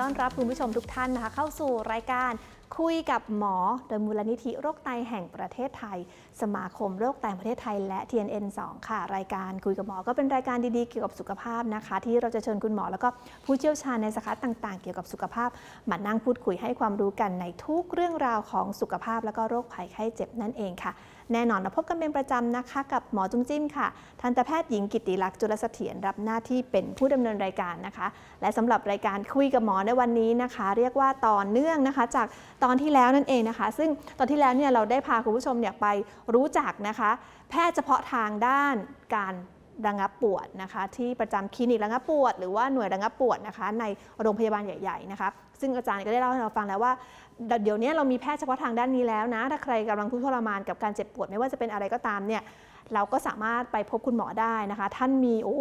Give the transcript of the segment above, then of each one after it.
ต้อนรับคุณผู้ชมทุกท่านนะคะเข้าสู่รายการคุยกับหมอโดยมูลนิธิโรคไตแห่งประเทศไทย สมาคมโรคไตประเทศไทย และ TNN 2 ค่ะ รายการคุยกับหมอก็เป็นรายการดีๆเกี่ยวกับสุขภาพนะคะ ที่เราจะเชิญคุณหมอแล้วก็ผู้เชี่ยวชาญในสาขาต่างๆ เกี่ยวกับสุขภาพมานั่งพูดคุยให้ความรู้กันในทุกเรื่องราวของสุขภาพ แล้วก็โรคภัยไข้เจ็บนั่นเองค่ะ แน่นอนเราพบกันเป็นประจำนะคะ กับหมอจุ้มจิ้มค่ะ ทันตแพทย์หญิงกิติลักษณ์จุลเสถียรรับหน้าที่เป็นผู้ดำเนินรายการนะคะ และสำหรับรายการคุยกับหมอในวันนี้นะคะ เรียกว่าต่อเนื่องนะคะ จากตอนที่แล้วนั่นเองนะคะ ซึ่งตอนที่แล้วเนี่ยเราได้พาคุณผู้ชมเนี่ยไปรู้จักนะคะ แพทย์เฉพาะทางด้านการระงับปวดนะคะ ที่ประจำคลินิกระงับปวด หรือว่าหน่วยระงับปวดนะคะ ในโรงพยาบาลใหญ่ ๆนะคะ ซึ่งอาจารย์ก็ได้เล่าให้เราฟังแล้วว่า เดี๋ยวนี้เรามีแพทย์เฉพาะทางด้านนี้แล้วนะ ถ้าใครกำลังทุกข์ทรมานกับการเจ็บปวดไม่ว่าจะเป็นอะไรก็ตามเนี่ยเราก็สามารถไปพบคุณหมอได้นะคะ ท่านมีโอ้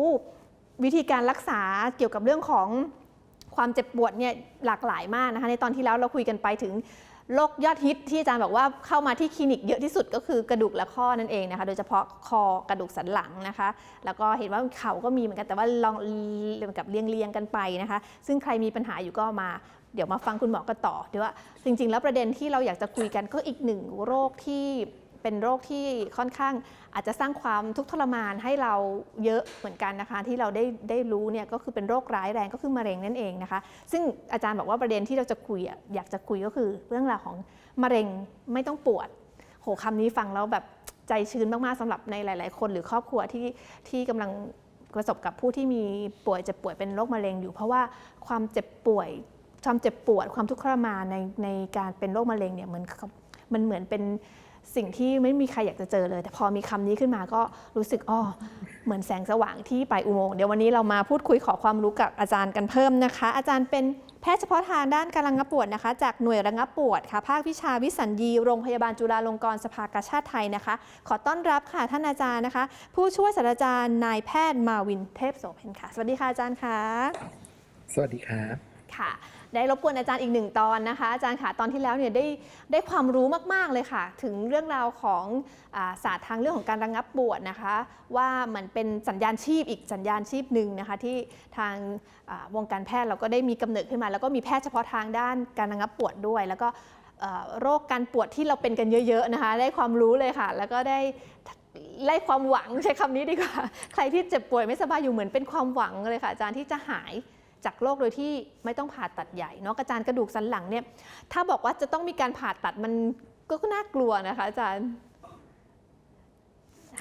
วิธีการรักษาเกี่ยวกับเรื่องของความเจ็บปวดเนี่ยหลากหลายมากนะคะ ในตอนที่แล้วเราคุยกันไปถึง โรคยอดฮิตที่อาจารย์บอกว่าเข้ามาที่คลินิกเยอะที่สุดก็คือกระดูกและข้อนั่นเองนะคะ โดยเฉพาะคอกระดูกสันหลังนะคะ แล้วก็เห็นว่าเข่าก็มีเหมือนกันแต่ว่าลองเหมือนกับเรียงเรียงๆกันไปนะคะ ซึ่งใครมีปัญหาอยู่ก็มาเดี๋ยวมาฟังคุณหมอกันต่อเดี๋ยวว่าจริงๆ แล้วประเด็นที่เราอยากจะคุยกันก็อีกหนึ่งโรคที่ เป็นโรคที่ค่อนข้างอาจจะสร้างความทุกข์ทรมานให้เราเยอะเหมือนกันนะคะ ที่เราได้ได้รู้เนี่ยก็คือเป็นโรคร้ายแรงก็คือมะเร็งนั่นเองนะคะ ซึ่งอาจารย์บอกว่าประเด็นที่เราจะคุยอยากจะคุยก็คือเรื่องราวของมะเร็งไม่ต้องปวด โหคำนี้ฟังแล้วแบบใจชื้นมากๆสำหรับในหลาย ๆ คนหรือครอบครัวที่ที่กำลังประสบกับผู้ที่มีป่วยเจ็บป่วยเป็นโรคมะเร็งอยู่ เพราะว่าความเจ็บป่วยความเจ็บปวดความทุกข์ทรมานในในการเป็นโรคมะเร็งเนี่ยเหมือนมันเหมือนเป็น สิ่งที่ไม่มีใครอยากจะเจอเลย แต่พอมีคำนี้ขึ้นมาก็รู้สึกอ้อเหมือนแสงสว่างที่ปลายอุโมงค์เดี๋ยววันนี้เรามาพูดคุยขอความรู้กับอาจารย์กันเพิ่มนะคะ อาจารย์เป็นแพทย์เฉพาะทางด้านการระงับปวดนะคะ จากหน่วยระงับปวดค่ะ ภาควิชาวิสัญญีโรงพยาบาลจุฬาลงกรณ์สภากาชาติไทยนะคะ ขอต้อนรับค่ะท่านอาจารย์นะคะ ผู้ช่วยศาสตราจารย์นายแพทย์มาวินเทพโสเภนค่ะ สวัสดีค่ะอาจารย์ค่ะ สวัสดีครับ ค่ะได้รบกวนอาจารย์อีกหนึ่งตอนนะคะ อาจารย์ค่ะตอนที่แล้วเนี่ยได้ได้ความรู้มาก ๆ เลยค่ะ ถึงเรื่องราวของอาศาสตร์ทางเรื่องของการระงงับปวดนะคะ ว่ามันเป็นสัญญาณชีพอีกสัญญาณชีพหนึ่งนะคะ ที่ทางาวงการแพทย์เราก็ได้มีกำเนิดขึ้นมา แล้วก็มีแพทย์เฉพาะทางด้านการระงงับปวดด้วย แล้วก็โรคการปวดที่เราเป็นกันเยอะ ๆนะคะ ได้ความรู้เลยค่ะ แล้วก็ได้ไล่ความหวังใช้คำนี้ดีกว่า ใครที่เจ็บป่วยไม่สบายอยู่เหมือนเป็นความหวังเลยค่ะอาจารย์ที่จะหาย จากโรคโดยที่ไม่ต้องผ่าตัดใหญ่เนาะอาจารย์กระดูกสันหลังเนี่ยถ้าบอกว่าจะต้องมีการผ่าตัดมันก็น่ากลัวนะคะอาจารย์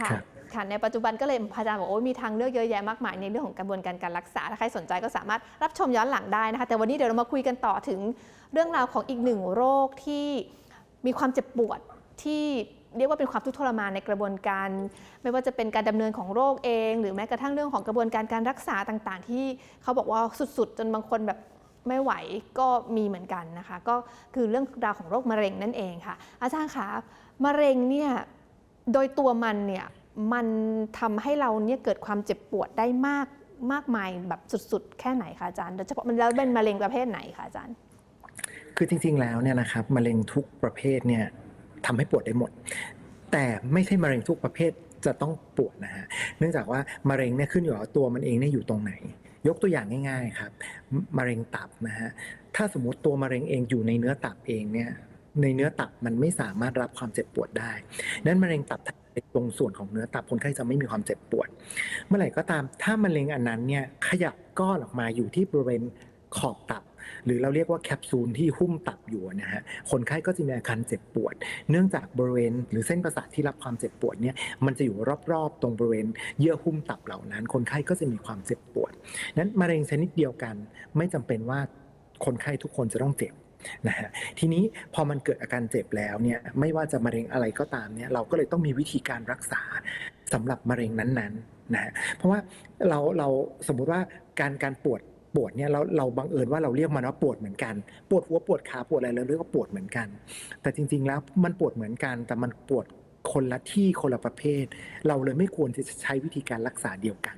ค่ะครับค่ะในปัจจุบันก็เลยอาจารย์บอกว่ามีทางเลือกเยอะแยะมากมายในเรื่องของกระบวนการการรักษา ถ้าใครสนใจก็สามารถรับชมย้อนหลังได้นะคะ แต่วันนี้เดี๋ยวเรามาคุยกันต่อถึงเรื่องราวของอีกหนึ่งโรคที่มีความเจ็บปวดที่ เรียกว่าเป็นความทุกข์ทรมานในกระบวนการ ไม่ว่าจะเป็นการดำเนินของโรคเอง หรือแม้กระทั่งเรื่องของกระบวนการการรักษาต่างๆ ที่เขาบอกว่าสุดๆ จนบางคนแบบไม่ไหวก็มีเหมือนกันนะคะ ก็คือเรื่องราวของโรคมะเร็งนั่นเองค่ะ อาจารย์คะมะเร็งเนี่ยโดยตัวมันเนี่ยมันทำให้เราเนี่ยเกิดความเจ็บปวดได้มากมากมายแบบสุดๆ แค่ไหนคะอาจารย์โดยเฉพาะมันแล้วเป็นมะเร็งประเภทไหนคะอาจารย์ คือจริงๆแล้วเนี่ยนะครับมะเร็งทุกประเภทเนี่ย ทำให้ปวดได้หมด แต่ไม่ใช่มะเร็งทุกประเภทจะต้องปวดนะฮะ เนื่องจากว่ามะเร็งเนี่ยขึ้นอยู่กับตัวมันเองเนี่ยอยู่ตรงไหน ยกตัวอย่างง่าย ๆครับมมะเร็งตับนะฮะ ถ้าสมมติตัวมะเร็งเองอยู่ในเนื้อตับเองเนี่ยในเนื้อตับมันไม่สามารถรับความเจ็บปวดได้ นั้นมะเร็งตับตรงส่วนของเนื้อตับคนไข้จะไม่มีความเจ็บปวด เมื่อไหร่ก็ตามถ้ามะเร็งอันนั้นเนี่ยขยับก้อนออกมาอยู่ที่บริเวณขอบตับ หรือเราเรียกว่าแคปซูลที่หุ้มตับอยู่นะฮะคนไข้ก็จะมีอาการเจ็บปวด เนื่องจากบริเวณ หรือเส้นประสาทที่รับความเจ็บปวดเนี่ยมันจะอยู่รอบๆ ตรงบริเวณเยื่อหุ้มตับเหล่านั้น คนไข้ก็จะมีความเจ็บปวดนั้นมะเร็งชนิดเดียวกัน ไม่จำเป็นว่าคนไข้ทุกคนจะต้องเจ็บนะฮะทีนี้พอมันเกิดอาการเจ็บแล้วเนี่ยไม่ว่าจะมะเร็งอะไรก็ตามเนี่ยเราก็เลยต้องมีวิธีการรักษาสำหรับมะเร็งนั้นๆนะฮะเพราะว่าเราเราสมมุติว่าการการปวด ปวดเนี่ยเราเราบังเอิญว่าเราเรียกมันว่าปวดเหมือนกัน ปวดหัวปวดขาปวดอะไรเราเรียกว่าปวดเหมือนกัน แต่จริง ๆ แล้วมันปวดเหมือนกัน แต่มันปวดคนละที่คนละประเภท เราเลยไม่ควรที่จะใช้วิธีการรักษาเดียวกัน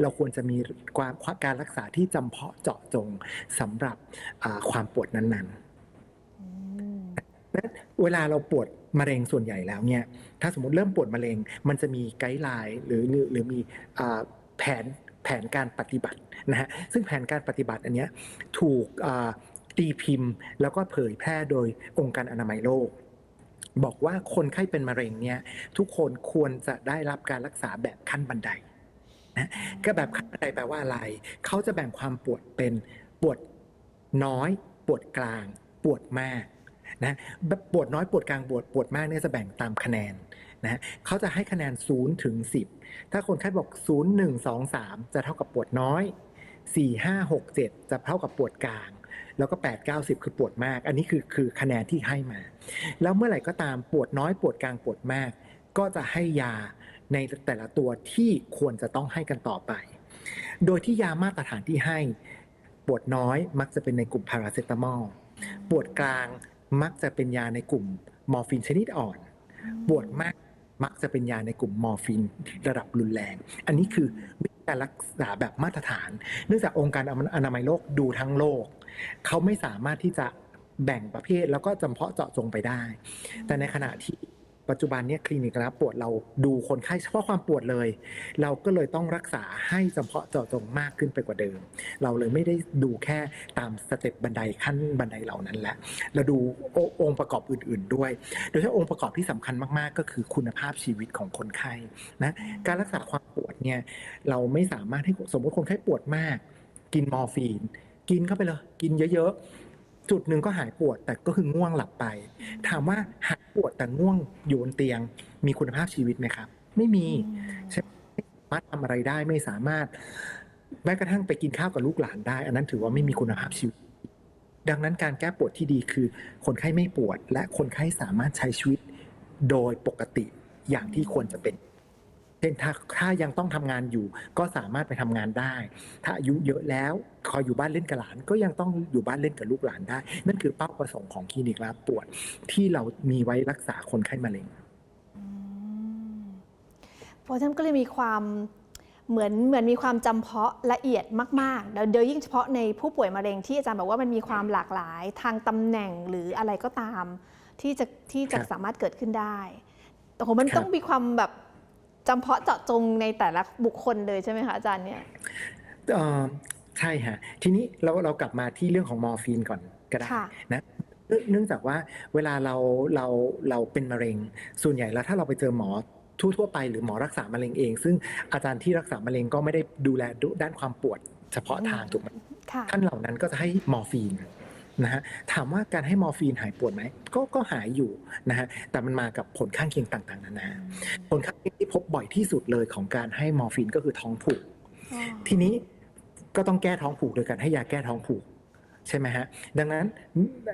เราควรจะมีความการรักษาที่จำเพาะเจาะจงสำหรับอ่าความปวดนั้นๆนั้นเวลาเราปวดมะเร็งส่วนใหญ่แล้วเนี่ยถ้าสมมติเริ่มปวดมะเร็ง มันจะมีไกด์ไลน์หรือหรือหรือมีอ่าแผน แผนการปฏิบัตินะฮะซึ่งแผนการปฏิบัติอันเนี้ยถูกตีพิมพ์ แล้วก็เผยแพร่โดยองค์การอนามัยโลก บอกว่าคนไข้เป็นมะเร็งเนี่ยทุกคนควรจะได้รับการรักษาแบบขั้นบันไดนะก็แบบขั้นบันไดแปลว่าอะไร เขาจะแบ่งความปวดเป็นปวดน้อย ปวดกลาง ปวดมากนะปวดน้อยปวดกลางปวดปวดมากเนี่ยจะแบ่งตามคะแนน นะเขาจะให้คะแนน0ถึง10 ถ้าคนไข้บอก 0 1 2 3 จะเท่ากับปวดน้อย 4 5 6 7 จะเท่ากับปวดกลาง แล้วก็ 8 9 10 คือปวดมาก อันนี้คือคือคะแนนที่ให้มา แล้วเมื่อไหร่ก็ตามปวดน้อยปวดกลางปวดมาก ก็จะให้ยาในแต่ละตัวที่ควรจะต้องให้กันต่อไป โดยที่ยามาตรฐานที่ให้ปวดน้อยมักจะเป็นในกลุ่มพาราเซตามอล ปวดกลางมักจะเป็นยาในกลุ่มมอร์ฟีนชนิดอ่อน ปวดมาก มักจะเป็นยาในกลุ่มมอร์ฟินระดับรุนแรง อันนี้คือวิธีการรักษาแบบมาตรฐาน เนื่องจากองค์การอนามัยโลกดูทั้งโลก เขาไม่สามารถที่จะแบ่งประเภทแล้วก็จำเพาะเจาะจงไปได้ แต่ในขณะที่ ปัจจุบันเนี่ยคลินิกรับปวดเราดูคนไข้เฉพาะความปวดเลย เราก็เลยต้องรักษาให้จำเพาะเจาะจงมากขึ้นไปกว่าเดิม เราเลยไม่ได้ดูแค่ตามสเต็ปบันไดขั้นบันไดเหล่านั้นแหละเราดูอองค์ประกอบอื่น ๆ ด้วย โดยเฉพาะองค์ประกอบที่สำคัญมากๆ ก็คือคุณภาพชีวิตของคนไข้นะการรักษาความปวดเนี่ยเราไม่สามารถให้สมมติคนไข้ปวดมาก กินมอร์ฟีน กินเข้าไปเลยกินเยอะๆ จุดหนึ่งก็หายปวดแต่ก็คือง่วงหลับไป ถามว่าหายปวดแต่ง่วงอยู่บนเตียง มีคุณภาพชีวิตไหมครับ ไม่มีใช่ไหมไม่สามารถทำอะไรได้ไม่สามารถแม้กระทั่งไปกินข้าวกับลูกหลานได้ อันนั้นถือว่าไม่มีคุณภาพชีวิต ดังนั้นการแก้ปวดที่ดีคือ คนไข้ไม่ปวด และคนไข้สามารถใช้ชีวิตโดยปกติอย่างที่ควรจะเป็น เช่นถ้าถ้ายังต้องทำงานอยู่ ก็สามารถไปทำงานได้ ถ้าอายุเยอะแล้วคอยอยู่บ้านเล่นกับหลาน ก็ยังต้องอยู่บ้านเล่นกับลูกหลานได้ นั่นคือเป้าประสงค์ของคลินิกรับปวดที่เรามีไว้รักษาคนไข้มะเร็งอืมเพราะฉะนั้นก็เลยมีความเหมือนเหมือนมีความจำเพาะละเอียดมากๆแล้วโดยยิ่งเฉพาะในผู้ป่วยมะเร็งที่อาจารย์บอกว่ามันมีความหลากหลายทางตำแหน่งหรืออะไรก็ตาม ที่จะที่จะครับสามารถเกิดขึ้นได้แต่โหมันครับต้องมีความแบบ จำเพาะเจาะจงในแต่ละบุคคลเลยใช่ไหมคะอาจารย์เนี่ยเอ่อใช่ฮะทีนี้เราเรากลับมาที่เรื่องของมอร์ฟีนก่อนก็ได้ค่ะนะเนื่องเนื่องจากว่าเวลาเราเราเราเป็นมะเร็ง ส่วนใหญ่แล้วถ้าเราไปเจอหมอทั่วๆไปหรือหมอรักษามะเร็งเอง ซึ่งอาจารย์ที่รักษามะเร็งก็ไม่ได้ดูแลด้านความปวดเฉพาะทางถูกไหมค่ะท่านเหล่านั้นก็จะให้มอร์ฟีน นะฮะถามว่าการให้มอร์ฟีนหายปวดไหมก็ก็หายอยู่นะฮะแต่มันมากับผลข้างเคียงต่างๆนานาผลข้างเคียงที่พบบ่อยที่สุดเลยของการให้มอร์ฟีนก็คือท้องผูก ทีนี้ก็ต้องแก้ท้องผูกโดยการให้ยาแก้ท้องผูกใช่ไหมฮะ ดังนั้น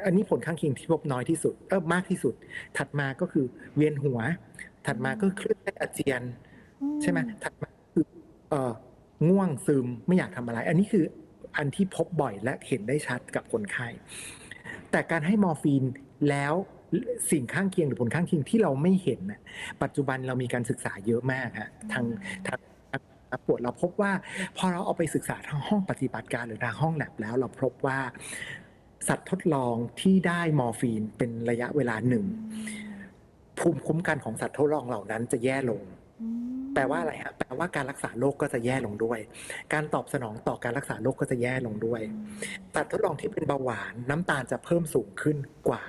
อันนี้ผลข้างเคียงที่พบน้อยที่สุดเออมากที่สุด ถัดมาก็คือเวียนหัว ถัดมาก็คือคลื่นไส้อาเจียน ใช่ไหมถัดมาคือเอ่อง่วงซึมไม่อยากทำอะไร อันนี้คือ อันที่พบบ่อยและเห็นได้ชัดกับคนไข้ แต่การให้มอร์ฟีนแล้วสิ่งข้างเคียงหรือผลข้างเคียงที่เราไม่เห็นนะปัจจุบันเรามีการศึกษาเยอะมากฮะทางทางทางปวดเราพบว่าพอเราเอาไปศึกษาทางห้องปฏิบัติการหรือทางห้องแลบแล้ว เราพบว่าสัตว์ทดลองที่ได้มอร์ฟีนเป็นระยะเวลาหนึ่งภูมิคุ้มกันของสัตว์ทดลองเหล่านั้นจะแย่ลง ปลว่าอะไรฮะแปลว่าการรักษาโรคก็จะแย่ลงด้วย การตอบสนองต่อการรักษาโรคก็จะแย่ลงด้วยสัตว์ทดลองที่เป็นเบาหวานน้ำตาลจะเพิ่มสูงขึ้นกว่า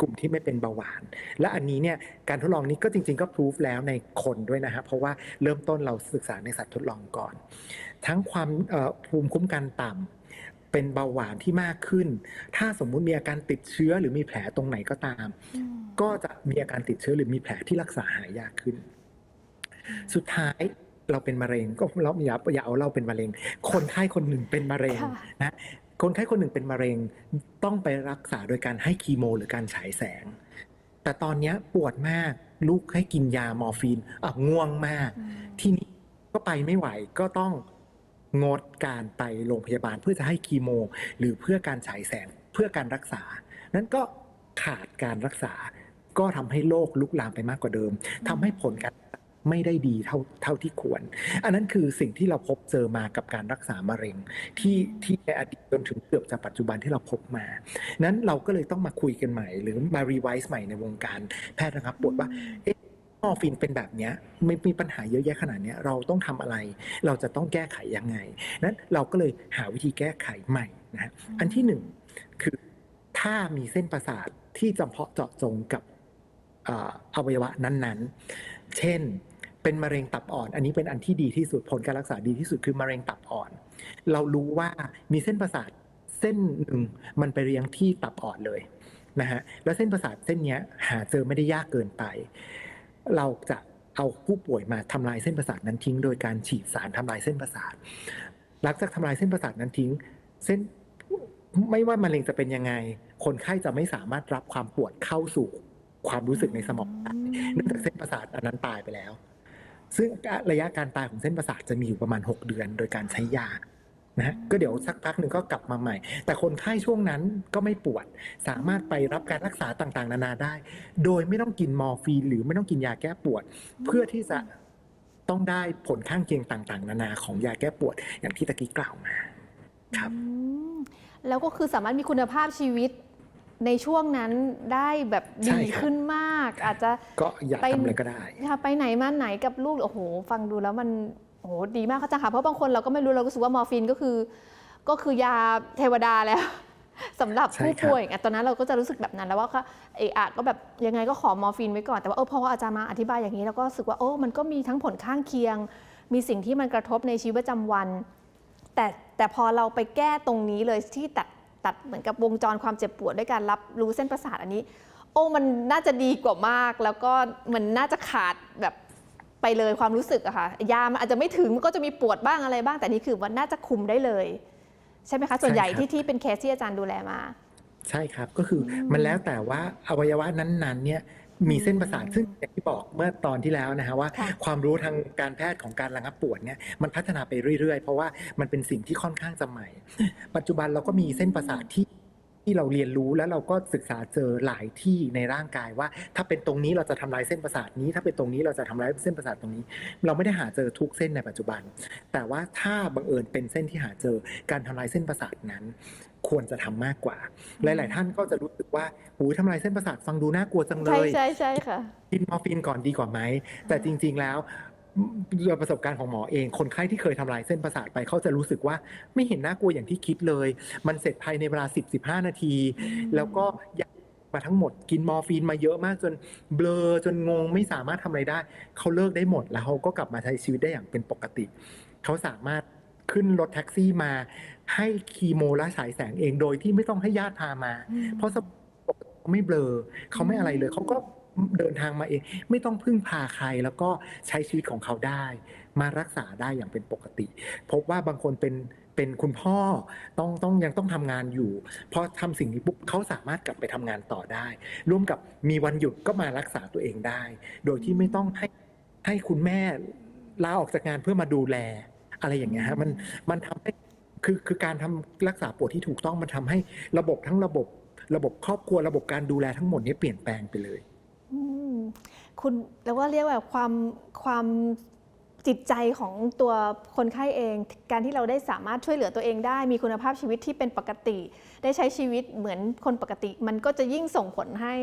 กลุ่มที่ไม่เป็นเบาหวาน และอันนี้เนี่ยการทดลองนี้ก็จริง ๆ ก็พิสูจแล้วในคนด้วยนะฮะเพราะว่าเริ่มต้นเราศึกษาในสัตว์ทดลองก่อน ทั้งความเอ่อภูมิคุ้มกันต่ำเป็นเบาหวานที่มากขึ้น ถ้าสมมุติมีอาการติดเชื้อหรือมีแผลตรงไหนก็ตาม ก็จะมีอาการติดเชื้อหรือมีแผลที่รักษาหายยากขึ้น สุดท้ายเราเป็นมะเร็งก็เราอย่าอย่าเอาเราเป็นมะเร็ง คนไข้คนหนึ่งเป็นมะเร็งค่ะนะคนไข้คนหนึ่งเป็นมะเร็งต้องไปรักษาโดยการให้คีโม หรือการฉายแสง แต่ตอนเนี้ยปวดมากลูกให้กินยามอร์ฟีนอะง่วงมาก ทีนี้ก็ไปไม่ไหวก็ต้องงดการไปโรงพยาบาลเพื่อจะให้คีโม หรือเพื่อการฉายแสงเพื่อการรักษา นั้นก็ขาดการรักษา ก็ทำให้โรคลุกลามไปมากกว่าเดิมทำให้ผลการ ไม่ได้ดีเท่าเท่าที่ควร อันนั้นคือสิ่งที่เราพบเจอมากับการรักษามะเร็ง ที่ที่ในอดีตจนถึงเกือบจะปัจจุบันที่เราพบมา นั้นเราก็เลยต้องมาคุยกันใหม่ หรือมารีไวซ์ใหม่ในวงการแพทย์นะครับปวดว่าเอ๊ะมอร์ฟินเป็นแบบเนี้ยไม่มีปัญหาเยอะแยะขนาดเนี้ยเราต้องทำอะไร เราจะต้องแก้ไขยังไงนั้นเราก็เลยหาวิธีแก้ไขใหม่นะฮะอันที่หนึ่งคือถ้ามีเส้นประสาทที่จำเพาะเจาะจงกับเอ่ออวัยวะนั้นๆ เช่น เป็นมะเร็งตับอ่อน อันนี้เป็นอันที่ดีที่สุดผลการรักษาดีที่สุดคือมะเร็งตับอ่อน เรารู้ว่ามีเส้นประสาทเส้นหนึ่งมันไปเรียงที่ตับอ่อนเลยนะฮะแล้วเส้นประสาทเส้นนี้หาเจอไม่ได้ยากเกินไป เราจะเอาผู้ป่วยมาทำลายเส้นประสาทนั้นทิ้ง โดยการฉีดสารทำลายเส้นประสาทหลังจากทำลายเส้นประสาทนั้นทิ้ง เส้นไม่ว่ามะเร็งจะเป็นยังไง คนไข้จะไม่สามารถรับความปวดเข้าสู่ ความรู้สึกในสมองได้เนื่องจากเส้นประสาทอันนั้นตายไปแล้ว ซึ่งระยะการตายของเส้นประสาทจะมีอยู่ประมาณ 6 เดือน โดยการใช้ยานะฮะก็เดี๋ยวสักพักหนึ่งก็กลับมาใหม่ แต่คนไข้ช่วงนั้นก็ไม่ปวด สามารถไปรับการรักษาต่างๆ นานาได้ โดยไม่ต้องกินมอร์ฟีนหรือไม่ต้องกินยาแก้ปวด เพื่อที่จะต้องได้ผลข้างเคียงต่าง ๆ นานาของยาแก้ปวด อย่างที่ตะกี้กล่าวมา ครับอืมแล้วก็คือสามารถมีคุณภาพชีวิต ในช่วงนั้นได้แบบใช่ดีครับขึ้นมาก อาจจะก็อยากไปทำอะไรก็ได้ค่ะไปไหนมาไหนกับลูกโอ้โห ฟังดูแล้วมันโอ้โหดีมากค่ะอาจารย์ค่ะเพราะบางคนเราก็ไม่รู้เรารู้สึกว่ามอร์ฟีนก็คือ ก็คือยาเทวดาแล้วสำหรับใช่ผู้ครับป่วยอะตอนนั้นเราก็จะรู้สึกแบบนั้นแล้วว่าก็เอออะก็แบบยังไงก็ขอมอร์ฟีนไว้ก่อนแต่ว่าเออพออาจารย์มาอธิบายอย่างนี้เราก็รู้สึกว่าโอ้มันก็มีทั้งผลข้างเคียง มีสิ่งที่มันกระทบในชีวิตประจำวัน แต่แต่พอเราไปแก้ตรงนี้เลยที่ตัด ตัดเหมือนกับวงจรความเจ็บปวดด้วยการรับรู้เส้นประสาทอันนี้ โอ้มันน่าจะดีกว่ามาก แล้วก็มันน่าจะขาดแบบไปเลยความรู้สึกอะค่ะยามันอาจจะไม่ถึงมันก็จะมีปวดบ้างอะไรบ้าง แต่นี่คือมันน่าจะคุมได้เลย ใช่ไหมคะ ส่วนใหญ่ใช่ครับที่ที่เป็นเคสที่อาจารย์ดูแลมา ใช่ครับก็คืออมันแล้วแต่ว่าอวัยวะนั้นๆเนี่ย มีเส้นประสาทซึ่งอย่างที่บอกเมื่อตอนที่แล้วนะฮะว่าค่ะความรู้ทางการแพทย์ของการระงับปวดเนี่ยมันพัฒนาไปเรื่อยๆ เพราะว่ามันเป็นสิ่งที่ค่อนข้างจะใหม่ปัจจุบันเราก็มีเส้นประสาทที่ที่เราเรียนรู้แล้วเราก็ศึกษาเจอหลายที่ในร่างกายว่า ถ้าเป็นตรงนี้เราจะทำลายเส้นประสาทนี้ ถ้าเป็นตรงนี้เราจะทำลายเส้นประสาทตรงนี้ เราไม่ได้หาเจอทุกเส้นในปัจจุบัน แต่ว่าถ้าบังเอิญเป็นเส้นที่หาเจอการทำลายเส้นประสาทนั้น ควรจะทำมากกว่า หลาย ๆ ท่านก็จะรู้สึกว่าหูยทำลายเส้นประสาทฟังดูน่ากลัวจังเลใช่ยใช่ใช่ค่ะกินมอร์ฟีนก่อนดีกว่าไหม แต่จริง ๆ แล้วโดยประสบการณ์ของหมอเอง คนไข้ที่เคยทำลายเส้นประสาทไปเขาจะรู้สึกว่าไม่เห็นน่ากลัวอย่างที่คิดเลย มันเสร็จภายในเวลา 10-15 นาที แล้วก็ยามาทั้งหมดกินมอร์ฟีนมาเยอะมากจนเบลอจนงงไม่สามารถทำอะไรได้ เขาเลิกได้หมดแล้วเขาก็กลับมาใช้ชีวิตได้อย่างเป็นปกติ เขาสามารถ ขึ้นรถแท็กซี่มา ให้คีโมและฉายแสงเองโดยที่ไม่ต้องให้ญาติพามา เพราะสมองเขาไม่เบลอเขาไม่อะไรเลยเขาก็เดินทางมาเอง ไม่ต้องพึ่งพาใครแล้วก็ใช้ชีวิตของเขาได้ มารักษาได้อย่างเป็นปกติ พบว่าบางคนเป็นเป็นคุณพ่อต้องต้องยังต้องทำงานอยู่พอทำสิ่งนี้ปุ๊บเขาสามารถกลับไปทำงานต่อได้ ร่วมกับมีวันหยุดก็มารักษาตัวเองได้ โดยที่ไม่ต้องให้ให้คุณแม่ลาออกจากงานเพื่อมาดูแล อะไรอย่างเงี้ยฮะมันมันทำให้คือคือการทำรักษาปวดที่ถูกต้องมันทำให้ระบบทั้งระบบระบบครอบครัวระบบการดูแลทั้งหมดนี้เปลี่ยนแปลงไปเลยคุณแล้วว่าเรียกว่าความความจิตใจของตัวคนไข้เอง การที่เราได้สามารถช่วยเหลือตัวเองได้ มีคุณภาพชีวิตที่เป็นปกติ ได้ใช้ชีวิตเหมือนคนปกติ มันก็จะยิ่งส่งผลให้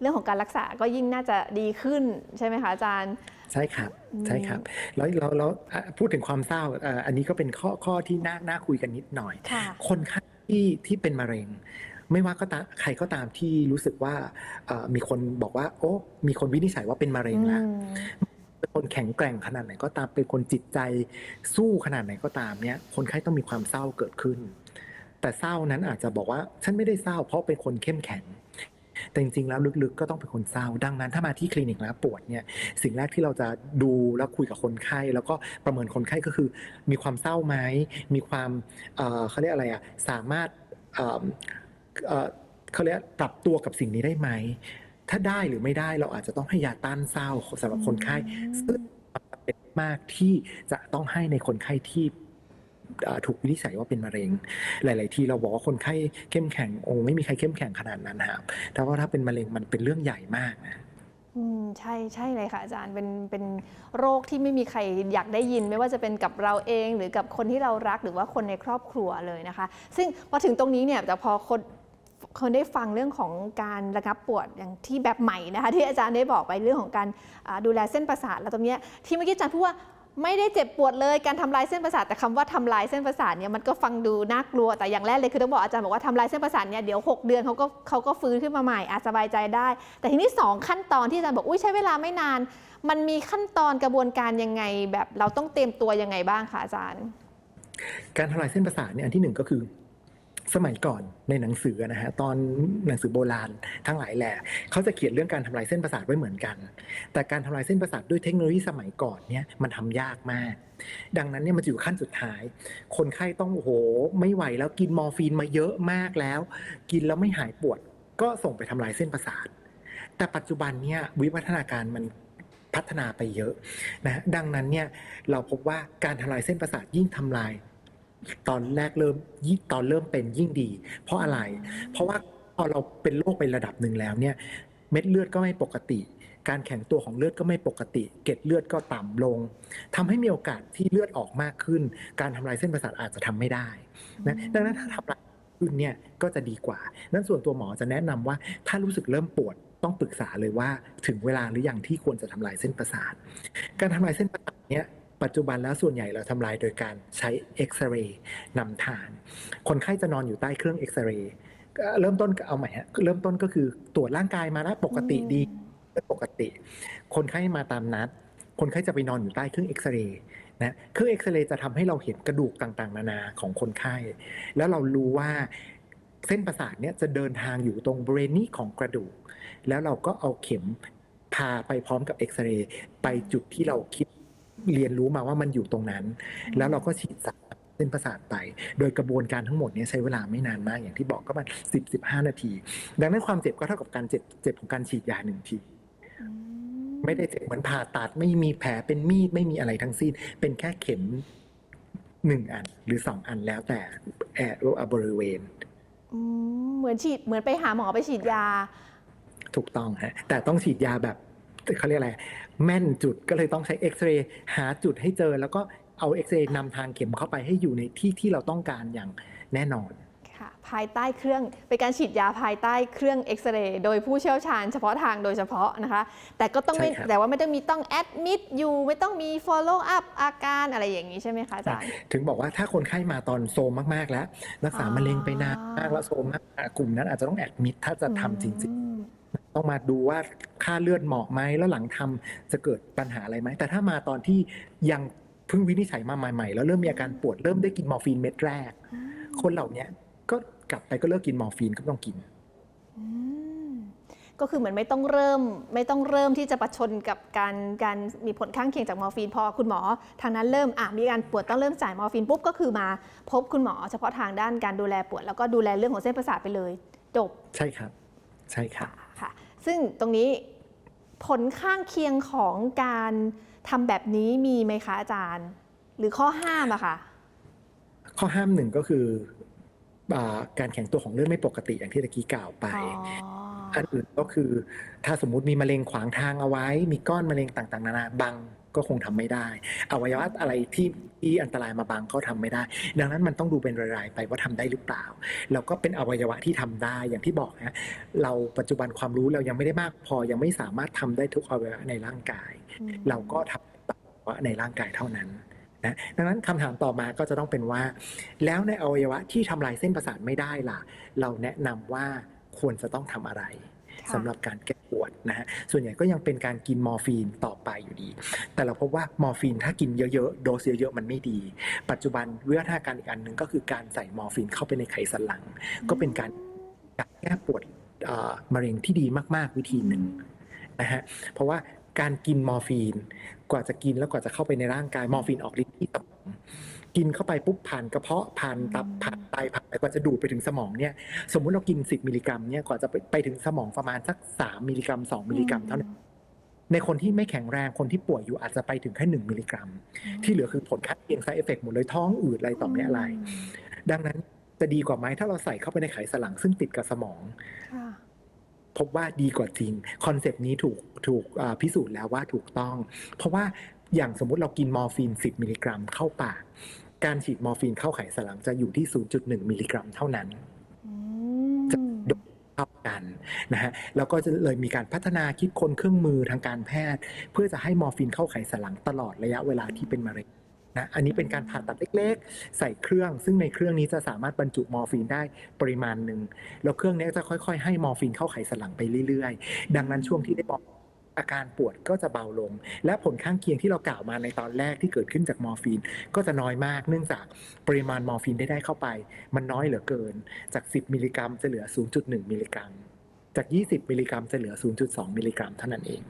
เรื่องของการรักษาก็ยิ่งน่าจะดีขึ้นใช่ไหมคะอาจารย์ ใช่ครับอืมใช่ครับแล้วเราเราอะพูดถึงความเศร้าเอ่ออันนี้ก็เป็นข้อข้อที่น่าน่าคุยกันนิดหน่อย ค่ะ คนไข้ที่ที่เป็นมะเร็ง ไม่ว่าก็ตามใครก็ตามที่รู้สึกว่าเอ่อมีคนบอกว่า โอ้มีคนวินิจฉัยว่าเป็นมะเร็งแล้วอืมเป็นคนแข็งแกร่งขนาดไหนก็ตามเป็นคนจิตใจสู้ขนาดไหนก็ตามเนี่ย คนไข้ต้องมีความเศร้าเกิดขึ้น แต่เศร้านั้นอาจจะบอกว่าฉันไม่ได้เศร้าเพราะเป็นคนเข้มแข็ง แต่จริงๆแล้วลึกๆก็ต้องเป็นคนเศร้า ดังนั้นถ้ามาที่คลินิกแล้วปวดเนี่ยสิ่งแรกที่เราจะดูแล้วคุยกับคนไข้ แล้วก็ประเมินคนไข้ก็คือ มีความเศร้าไหมมีความเอ่อเขาเรียกอะไรอะสามารถเอิ่มเอ่อเขาเรียกปรับตัวกับสิ่งนี้ได้ไหม ถ้าได้หรือไม่ได้เราอาจจะต้องให้ยาต้านเศร้าสำหรับคนไข้ซึ่งจำเป็นมากที่จะต้องให้ในคนไข้ที่เอ่อ ถูกวินิจฉัยว่าเป็นมะเร็ง หลาย ๆ ทีเราบอกว่าคนไข้เข้มแข็งโอ้ไม่มีใครเข้มแข็งขนาดนั้นครับแต่ว่าถ้าเป็นมะเร็งมันเป็นเรื่องใหญ่มากนะอืมใช่ใช่เลยค่ะอาจารย์เป็นเป็นโรคที่ไม่มีใครอยากได้ยิน ไม่ว่าจะเป็นกับเราเอง หรือกับคนที่เรารักหรือว่าคนในครอบครัวเลยนะคะ ซึ่งพอถึงตรงนี้เนี่ยแต่พอคนคนได้ฟังเรื่องของการระงับปวดอย่างที่แบบใหม่นะคะที่อาจารย์ได้บอกไปเรื่องของการดูแลเส้นประสาทแล้วตรงนี้ที่เมื่อกี้อาจารย์พูดว่า ไม่ได้เจ็บปวดเลยการทำลายเส้นประสาทแต่คำว่าทำลายเส้นประสาทเนี่ยมันก็ฟังดูน่ากลัวแต่อย่างแรกเลยคือต้องบอกอาจารย์บอกว่าทำลายเส้นประสาทเนี่ยเดี๋ยว 6 เดือนเขาก็เขาก็ฟื้นขึ้นมาใหม่อาจสบายใจได้ แต่ทีนี้สองขั้นตอนที่อาจารย์บอกอุ้ยใช้เวลาไม่นาน มันมีขั้นตอนกระบวนการยังไง แบบเราต้องเตรียมตัวยังไงบ้างคะอาจารย์ การทำลายเส้นประสาทเนี่ยอันที่หนึ่งก็คือ สมัยก่อนในหนังสือนะฮะตอนหนังสือโบราณทั้งหลายแหละเขาจะเขียนเรื่องการทำลายเส้นประสาทไว้เหมือนกัน แต่การทำลายเส้นประสาทด้วยเทคโนโลยีสมัยก่อนเนี่ยมันทำยากมาก ดังนั้นเนี่ยมันอยู่ขั้นสุดท้าย คนไข้ต้องโอ้โหไม่ไหวแล้วกินมอร์ฟีนมาเยอะมากแล้ว กินแล้วไม่หายปวด ก็ส่งไปทำลายเส้นประสาท แต่ปัจจุบันเนี่ยวิวัฒนาการมันพัฒนาไปเยอะนะฮะดังนั้นเนี่ยเราพบว่าการทำลายเส้นประสาทยิ่งทำลาย ตอนแรกเริ่มยิ่งตอนเริ่มเป็นยิ่งดี เพราะอะไร เพราะว่าพอเราเป็นโรคไประดับหนึ่งแล้วเนี่ย เม็ดเลือดก็ไม่ปกติ การแข็งตัวของเลือดก็ไม่ปกติ เกล็ดเลือดก็ต่ำลงทำให้มีโอกาสที่เลือดออกมากขึ้น การทำลายเส้นประสาทอาจจะทำไม่ได้นะดังนั้นถ้าทำลายขึ้นเนี่ยก็จะดีกว่า นั้นส่วนตัวหมอจะแนะนำว่าถ้ารู้สึกเริ่มปวดต้องปรึกษาเลยว่าถึงเวลาหรือยังที่ควรจะทำลายเส้นประสาท การทำลายเส้นประสาทเนี่ย ปัจจุบันแล้วส่วนใหญ่เราทำลายโดยการใช้เอ็กซเรย์นำทาง คนไข้จะนอนอยู่ใต้เครื่องเอ็กซเรย์ก็เริ่มต้นก็เอาใหม่ฮะเริ่มต้นก็คือตรวจร่างกายมาแล้วปกติดีปกติ คนไข้มาตามนัด คนไข้จะไปนอนอยู่ใต้เครื่องเอ็กซเรย์นะเครื่องเอ็กซเรย์จะทำให้เราเห็นกระดูกต่างๆ นานาของคนไข้ แล้วเรารู้ว่าเส้นประสาทเนี่ยจะเดินทางอยู่ตรงบริเวณนี้ของกระดูก แล้วเราก็เอาเข็มพาไปพร้อมกับเอ็กซเรย์ไปจุดที่เราคิด เรียนรู้มาว่ามันอยู่ตรงนั้น แล้วเราก็ฉีดสารเส้นประสาทไป โดยกระบวนการทั้งหมดเนี้ใช้เวลาไม่นานมากอย่างที่บอกก็ประมาณสิบสิบห้านาที ดังนั้นความเจ็บก็เท่ากับการเจ็บเจ็บของการฉีดยาหนึ่งทีอืมไม่ได้เจ็บเหมือนผ่าตัดไม่มีแผลเป็นมีดไม่มีอะไรทั้งสิ้น เป็นแค่เข็มหนึ่งอันหรือสองอันแล้วแต่แอร์บริเวณอืมเหมือนฉีดเหมือนไปหาหมอไปฉีดยา ถูกต้องฮะแต่ต้องฉีดยาแบบเขาเรียกอะไร แม่นจุดก็เลยต้องใช้เอ็กซเรย์หาจุดให้เจอ แล้วก็เอาเอ็กซเรย์นำทางเข็มเข้าไปให้อยู่ในที่ที่เราต้องการอย่างแน่นอนค่ะภายใต้เครื่องเป็นการฉีดยาภายใต้เครื่องเอ็กซเรย์โดยผู้เชี่ยวชาญเฉพาะทางโดยเฉพาะนะคะ แต่ก็ต้องไม่ใช่ครับแต่ว่าไม่ต้องมีต้องแอดมิดอยู่ไม่ต้องมี follow up อาการอะไรอย่างนี้ใช่ไหมคะอาจารย์ถึงบอกว่าถ้าคนไข้มาตอนโซมมาก ๆ แล้ว รักษามะเร็งไปนานมากแล้วโซมมากอะกลุ่มนั้นอาจจะต้องแอดมิดถ้าจะทำจริงอืมๆ ต้องมาดูว่าค่าเลือดเหมาะไหมแล้วหลังทำจะเกิดปัญหาอะไรไหมแต่ถ้ามาตอนที่ยังเพิ่งวินิจฉัยมาใหม่ๆแล้วเริ่มมีอาการปวดเริ่มได้กินมอร์ฟีนเม็ดแรก คนเหล่าเนี้ยก็กลับไปก็เลิกกินมอร์ฟีนก็ไม่ต้องกินอืมก็คือเหมือนไม่ต้องเริ่มไม่ต้องเริ่มที่จะประชนกับการการมีผลข้างเคียงจากมอร์ฟีนพอคุณหมอ ทางนั้นเริ่มอะมีการปวดต้องเริ่มจ่ายมอร์ฟีนปุ๊บก็คือมาพบคุณหมอ เฉพาะทางด้านการดูแลปวด แล้วก็ดูแลเรื่องของเส้นประสาทไปเลย จบ ใช่ครับ ใช่ครับค่ะ ซึ่งตรงนี้ผลข้างเคียงของการทำแบบนี้มีไหมคะอาจารย์ หรือข้อห้ามอะค่ะข้อห้ามหนึ่งก็คืออ่าการแข็งตัวของเลือดไม่ปกติอย่างที่ตะกี้กล่าวไปอันอื่นก็คือถ้าสมมุติมีมะเร็งขวางทางเอาไว้ มีก้อนมะเร็งต่างๆ นานาบัง ก็คงทำไม่ได้ อวัยวะอะไรที่ที่อันตรายมาบังก็ทำไม่ได้ ดังนั้นมันต้องดูเป็นรายๆไปว่าทำได้หรือเปล่า แล้วก็เป็นอวัยวะที่ทำได้อย่างที่บอกนะเราปัจจุบันความรู้เรายังไม่ได้มากพอยังไม่สามารถทำได้ทุกอวัยวะในร่างกาย เราก็ทำอวัยวะในร่างกายเท่านั้นนะดังนั้นคำถามต่อมาก็จะต้องเป็นว่า แล้วในอวัยวะที่ทำลายเส้นประสาทไม่ได้ล่ะ เราแนะนำว่าควรจะต้องทำอะไรค่ะ สำหรับการแก้ปวดนะฮะส่วนใหญ่ก็ยังเป็นการกินมอร์ฟีนต่อไปอยู่ดี แต่เราพบว่ามอร์ฟีนถ้ากินเยอะๆโดสเยอะๆมันไม่ดี ปัจจุบันวิวัฒนาการอีกอันหนึ่งก็คือการใส่มอร์ฟีนเข้าไปในไขสันหลัง ก็เป็นการแก้ปวดมะเร็งที่ดีมากๆวิธีหนึ่งนะฮะเพราะว่าการกินมอร์ฟีนกว่าจะกินแล้วกว่าจะเข้าไปในร่างกายมอร์ฟีนออกฤทธิ์ที่สมอง กินเข้าไปปุ๊บผ่านกระเพาะผ่านตับผ่านไตผ่านไปกว่าจะดูดไปถึงสมองเนี่ยสมมุติเรากิน 10 มิลลิกรัมเนี่ยกว่าจะไปไปถึงสมองประมาณสัก 3 มิลลิกรัม 2 มิลลิกรัมเท่านั้นในคนที่ไม่แข็งแรงคนที่ป่วยอยู่อาจจะไปถึงแค่1มิลลิกรัม ที่เหลือคือผลข้างเคียง side effect หมดเลยท้องอืดอะไรต่อไม่อะไร ดังนั้นจะดีกว่าไหมถ้าเราใส่เข้าไปในไขสันหลังซึ่งติดกับสมองค่ะพบว่าดีกว่าจริง คอนเซปต์นี้ถูกถูกอ่าพิสูจน์แล้วว่าถูกต้อง เพราะว่า อย่างสมมติเรากินมอร์ฟีน 10 มิลลิกรัมเข้าปาก การฉีดมอร์ฟีนเข้าไขสันหลังจะอยู่ที่ 0.1 มิลลิกรัมเท่านั้นอืมโดเท่ากันนะฮะแล้วก็จะเลยมีการพัฒนาคิดค้นเครื่องมือทางการแพทย์ เพื่อจะให้มอร์ฟีนเข้าไขสันหลังตลอดระยะเวลาที่เป็นมะเร็งนะอันนี้เป็นการผ่าตัดเล็กๆ ใส่เครื่อง ซึ่งในเครื่องนี้จะสามารถบรรจุมอร์ฟีนได้ปริมาณหนึ่งแล้วเครื่องนี้จะค่อยๆ ให้มอร์ฟีนเข้าไขสันหลังไปเรื่อยๆ ดังนั้นช่วงที่ได้บอก อาการปวดก็จะเบาลง และผลข้างเคียงที่เรากล่าวมาในตอนแรกที่เกิดขึ้นจากมอร์ฟีน ก็จะน้อยมาก เนื่องจากปริมาณมอร์ฟีนได้ได้เข้าไป มันน้อยเหลือเกิน จาก 10 มิลลิกรัมจะเหลือ 0.1 มิลลิกรัม จาก 20 มิลลิกรัมจะเหลือ 0.2 มิลลิกรัมเท่านั้นเอง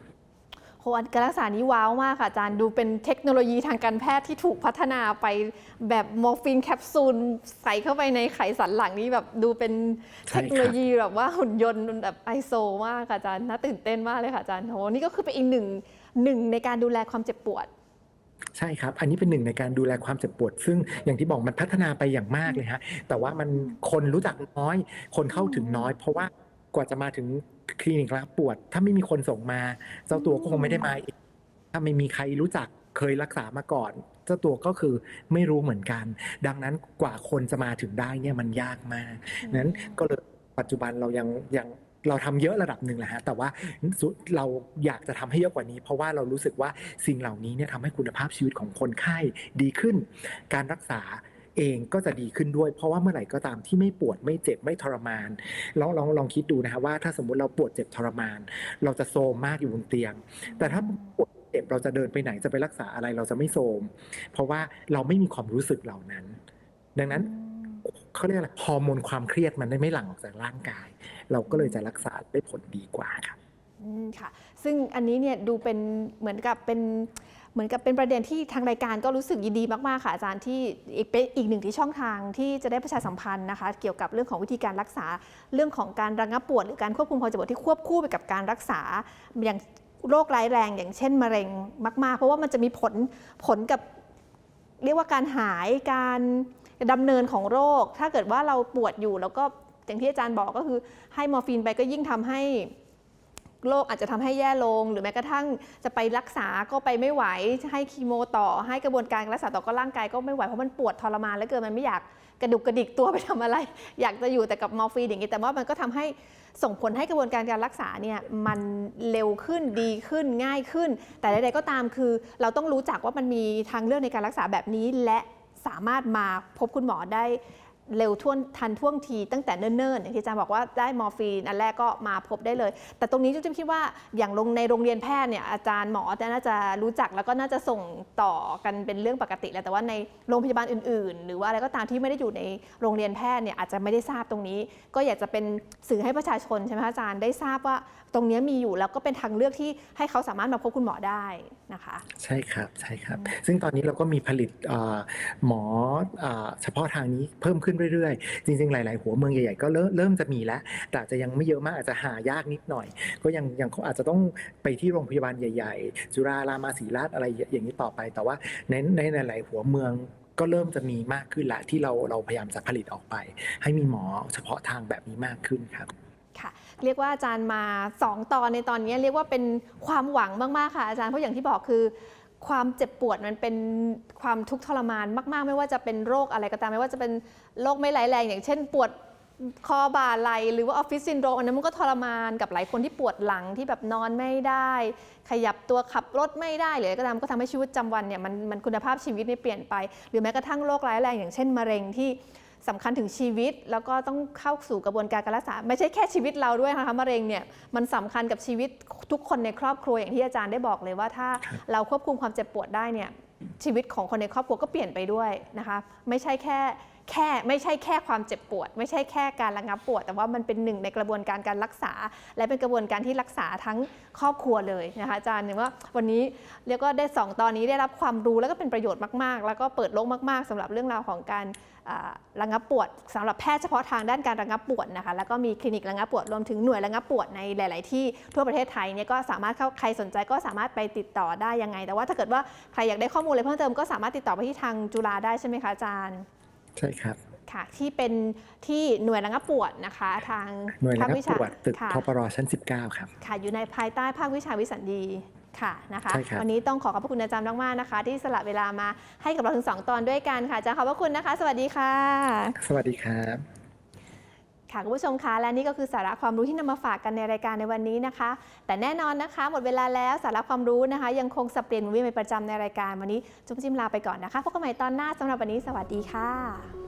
อันการรักษานี้ว้าวมากค่ะอาจารย์ดูเป็นเทคโนโลยีทางการแพทย์ที่ถูกพัฒนาไปแบบมอร์ฟีนแคปซูลใส่เข้าไปในไขสันหลังนี้แบบดูเป็นเทคโนโลยีแบบว่าหุ่นยนต์แบบไอโซมากค่ะอาจารย์น่าตื่นเต้นมากเลยค่ะอาจารย์โหนี่ก็คือเป็นอีกหนึ่งหนึ่งในการดูแลความเจ็บปวดใช่ครับ อันนี้เป็นหนึ่งในการดูแลความเจ็บปวด ซึ่งอย่างที่บอกมันพัฒนาไปอย่างมากเลยฮะ แต่ว่ามันคนรู้จักน้อย คนเข้าถึงน้อย เพราะว่ากว่าจะมาถึง คลินิกรักปวด ถ้าไม่มีคนส่งมา เจ้าตัวก็คงไม่ได้มาอีกถ้าไม่มีใครรู้จักเคยรักษามาก่อน เจ้าตัวก็คือไม่รู้เหมือนกัน ดังนั้นกว่าคนจะมาถึงได้เนี่ยมันยากมากนั้นก็เลยปัจจุบันเรายังยังเราทำเยอะระดับหนึ่งแหละฮะแต่ว่าสุเราอยากจะทำให้เยอะกว่านี้ เพราะว่าเรารู้สึกว่าสิ่งเหล่านี้เนี่ยทำให้คุณภาพชีวิตของคนไข้ดีขึ้น การรักษา เองก็จะดีขึ้นด้วย เพราะว่าเมื่อไหร่ก็ตามที่ไม่ปวดไม่เจ็บไม่ทรมานลองลองลองคิดดูนะฮะว่าถ้าสมมุติเราปวดเจ็บทรมาน เราจะโซมมากอยู่บนเตียง แต่ถ้าปวดเจ็บเราจะเดินไปไหนจะไปรักษาอะไรเราจะไม่โซม เพราะว่าเราไม่มีความรู้สึกเหล่านั้น ดังนั้นเขาเรียกอะไรฮอร์โมนความเครียดมันได้ไม่หลั่งออกจากร่างกาย เราก็เลยจะรักษาได้ผลดีกว่าครับอืมค่ะ ซึ่งอันนี้เนี่ยดูเป็นเหมือนกับเป็น เหมือนกับเป็นประเด็นที่ทางรายการก็รู้สึกยินดีมากๆค่ะอาจารย์ที่อีกเป็นอีกหนึ่งที่ช่องทางที่จะได้ประชาสัมพันธ์นะคะ เกี่ยวกับเรื่องของวิธีการรักษาเรื่องของการระงับปวดหรือการควบคุมความเจ็บปวดที่ควบคู่ไปกับการรักษาอย่างโรคร้ายแรง อย่างเช่นมะเร็งมาก ๆ เพราะว่ามันจะมีผลผลกับเรียกว่าการหายการดำเนินของโรค ถ้าเกิดว่าเราปวดอยู่แล้วก็อย่างที่อาจารย์บอกก็คือให้มอร์ฟีนไปก็ยิ่งทำให้ โรคอาจจะทำให้แย่ลง หรือแม้กระทั่งจะไปรักษาก็ไปไม่ไหวให้คีโมต่อ ให้กระบวนการรักษาต่อก็ร่างกายก็ไม่ไหวเพราะมันปวดทรมานแล้วเกินมันไม่อยากกระดุกกระดิกตัวไปทำอะไร อยากจะอยู่แต่กับมอร์ฟีนอย่างนี้แต่ว่ามันก็ทำให้ส่งผลให้กระบวนการการรักษาเนี่ยมันเร็วขึ้นดีขึ้นง่ายขึ้น แต่ใดๆก็ตามคือ เราต้องรู้จักว่ามันมีทางเลือกในการรักษาแบบนี้และสามารถมาพบคุณหมอได้ เร็วท่วนทันท่วงทีตั้งแต่เนิ่นๆอย่างที่อาจารย์บอกว่าได้มอร์ฟีนอันแรกก็มาพบได้เลย แต่ตรงนี้จุ๊บคิดว่าอย่างลงในโรงเรียนแพทย์เนี่ยอาจารย์หมอน่าจะรู้จักแล้วก็น่าจะส่งต่อกันเป็นเรื่องปกติแล้วแต่ว่าในโรงพยาบาลอื่น ๆ หรือว่าอะไรก็ตามที่ไม่ได้อยู่ในโรงเรียนแพทย์เนี่ยอาจจะไม่ได้ทราบตรงนี้ ก็อยากจะเป็นสื่อให้ประชาชนใช่ไหมอาจารย์ได้ทราบว่าตรงนี้มีอยู่แล้วก็เป็นทางเลือกที่ให้เขาสามารถมาพบคุณหมอได้นะคะ ใช่ครับใช่ครับ ซึ่งตอนนี้เราก็มีผลิตหมอเฉพาะทางนี้เพิ่มขึ้นเรื่อยๆ จริงๆ หลาย ๆ หัวเมืองใหญ่ๆ ก็เริ่มเริ่มจะมีแล้ว แต่จะยังไม่เยอะมากอาจจะหายากนิดหน่อย ก็ยังยังอาจจะต้องไปที่โรงพยาบาลใหญ่ ๆ จุฬารามาศรีราชอะไรอย่างนี้ต่อไป แต่ว่าในในหลายๆ หัวเมืองก็เริ่มจะมีมากขึ้นละที่เราเราพยายามจะผลิตออกไป ให้มีหมอเฉพาะทางแบบนี้มากขึ้นครับค่ะเรียกว่าอาจารย์มา 2 ตอนในตอนนี้เรียกว่าเป็นความหวังมาก ๆ ค่ะอาจารย์เพราะอย่างที่บอกคือ ความเจ็บปวดมันเป็นความทุกข์ทรมานมาก ๆ ไม่ว่าจะเป็นโรคอะไรก็ตามไม่ว่าจะเป็นโรคไม่ร้ายแรง อย่างเช่น ปวดคอบ่าไหลหรือว่าออฟฟิศซินโดรมอันนั้นมันก็ทรมานกับหลายคนที่ปวดหลังที่แบบนอนไม่ได้ ขยับตัวขับรถไม่ได้หรืออะไรก็ตามก็ทำให้ชีวิตประจำวันเนี่ยมันมันคุณภาพชีวิตเนี่ยเปลี่ยนไป หรือแม้กระทั่งโรคร้ายแรงอย่างเช่นมะเร็งที่ สำคัญถึงชีวิต แล้วก็ต้องเข้าสู่กระบวนการการรักษา ไม่ใช่แค่ชีวิตเราด้วยนะคะมะเร็งเนี่ยมันสำคัญกับชีวิตทุกคนในครอบครัวอย่างที่อาจารย์ได้บอกเลยว่าถ้าครับเราควบคุมความเจ็บปวดได้เนี่ยชีวิตของคนในครอบครัวก็เปลี่ยนไปด้วยนะคะ ไม่ใช่แค่แค่ไม่ใช่แค่ความเจ็บปวด ไม่ใช่แค่การระงับปวด แต่ว่ามันเป็นหนึ่งในกระบวนการการรักษา และเป็นกระบวนการที่รักษาทั้งครอบครัวเลยนะคะอาจารย์เนี่ยว่าวันนี้เรียกว่าได้สองตอนนี้ได้รับความรู้แล้วก็เป็นประโยชน์มากๆ แล้วก็เปิดโลกมาก ๆสำหรับเรื่องราวของการอ่า ระงับปวดสำหรับแพทย์เฉพาะทางด้านการระงับปวดนะคะแล้วก็มีคลินิกระงับปวดรวมถึงหน่วยระงับปวดในหลาย ๆ ที่ทั่วประเทศไทยเนี่ยก็สามารถเข้าใครสนใจก็สามารถไปติดต่อได้ยังไง แต่ว่าถ้าเกิดว่าใครอยากได้ข้อมูลอะไรเพิ่มเติมก็สามารถติดต่อไปที่ทางจุฬาได้ใช่ไหมคะอาจารย์ใช่ครับค่ะที่เป็นที่หน่วยระงับปวดนะคะ ทางหน่วยระภาคงับวิปชาวดตึกค่ะทปรชั้น 19 ครับค่ะอยู่ในภายใต้ภาควิชาวิสัญญี ค่ะนะคะใช่ครับ วันนี้ต้องขอขอบพระคุณอาจารย์มากๆนะคะ ที่สละเวลามาให้กับเราถึงสองตอนด้วยกันค่ะอาจารย์ขอบพระคุณนะคะ สวัสดีค่ะ สวัสดีครับ ค่ะคุณผู้ชมคะและนี่ก็คือสาระความรู้ที่นำมาฝากกันในรายการในวันนี้นะคะ แต่แน่นอนนะคะ หมดเวลาแล้วสาระความรู้นะคะ ยังคงสับเปลี่ยนหมุนเวียนเป็นประจำในรายการวันนี้จุ๊บจิ้มลาไปก่อนนะคะพบกันใหม่ตอนหน้าสำหรับวันนี้สวัสดีค่ะ